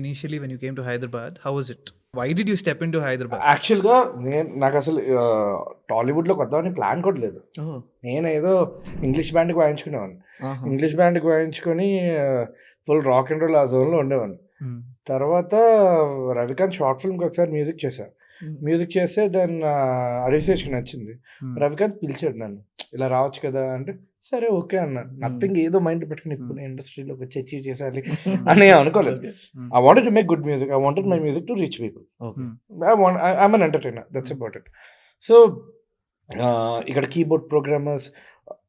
initially when you came to Hyderabad? How was it? Why did you step into Hyderabad? యాక్చువల్గా నేను నాకు అసలు టాలీవుడ్లోకి వద్దామని ప్లాన్ కూడా లేదు. నేను ఏదో ఇంగ్లీష్ బ్యాండ్కి వాయించుకునేవాడిని. ఇంగ్లీష్ బ్యాండ్కి వాయించుకొని ఫుల్ రాక్ అండ్ రోల్ ఆ జోన్లో ఉండేవాడిని. తర్వాత రవికాంత్ షార్ట్ ఫిల్మ్కి ఒకసారి మ్యూజిక్ చేశాను. మ్యూజిక్ చేస్తే దాని అడిసేషన్ నచ్చింది. రవికాంత్ పిలిచాడు నన్ను ఇలా రావచ్చు కదా అంటే సరే ఓకే అన్నాను నథింగ్ ఏదో మైండ్ పెట్టుకుని ఇప్పుడు ఇండస్ట్రీలోకి వచ్చి అచీవ్ చేసాలి అని అనుకోలేదు. I wanted to make good music I wanted my music to reach people Okay. I want I'm an entertainer that's it so ఇక్కడ కీబోర్డ్ ప్రోగ్రామర్స్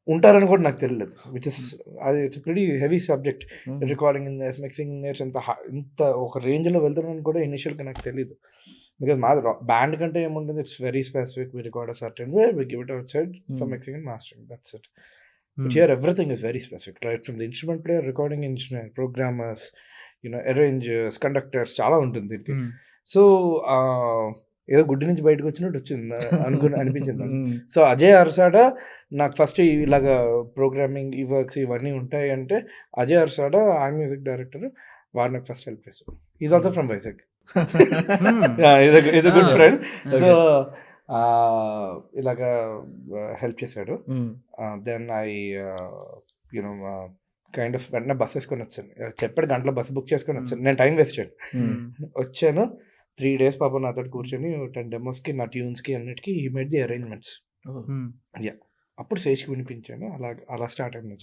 ఉంటారని కూడా నాకు తెలియలేదు విచ్ ఇస్ అది it's very heavy subject. Recording engineers mixing engineers ఇంత హ- ఇంత ఒక రేంజ్లో వెళ్తున్నారని కూడా ఇనిషియల్గా నాకు తెలియదు బికాజ్ మాది బ్యాండ్ కంటే ఏముంటుంది it's very specific we record certain way we give it outside for. Mixing and mastering that's it here, everything is very specific, right? From the instrument player, recording engineer, programmers, you know, arrangers, conductors, చాలా ఉంటుంది దీనికి. So ఏదో గుడ్డి నుంచి బయటకు వచ్చినట్టు వచ్చింది అనుకుని అనిపించింది. సో అజయ్ అర్సాడా? నాకు ఫస్ట్ ఇలాగా ప్రోగ్రామింగ్ ఈ వర్క్స్ ఇవన్నీ ఉంటాయి అంటే అజయ్ అర్సాడా? ఆ మ్యూజిక్ డైరెక్టర్ వాడు నాకు ఫస్ట్ హెల్ప్ చేశాడు. ఈజ్ ఆల్సో ఫ్రమ్ వైజాగ్ ఇది గుడ్. Friend so. ఇలాగా హెల్ప్ చేశాడు. Mm. Then I you know kind of వెంటనే బస్ వేసుకొని వచ్చాను చెప్పాడు గంటలో బస్ బుక్ చేసుకొని వచ్చాను. నేను టైం వేస్ట్ చేయను. Mm. వచ్చాను. త్రీ డేస్ పాప నాతో కూర్చొని టెన్ డెమోస్కి నా ట్యూన్స్కి అన్నిటికీ ఈ మేడ్ ది అరేంజ్మెంట్స్ Mm. అప్పుడు శేష్కి వినిపించాను. అలా అలా స్టార్ట్ అయింది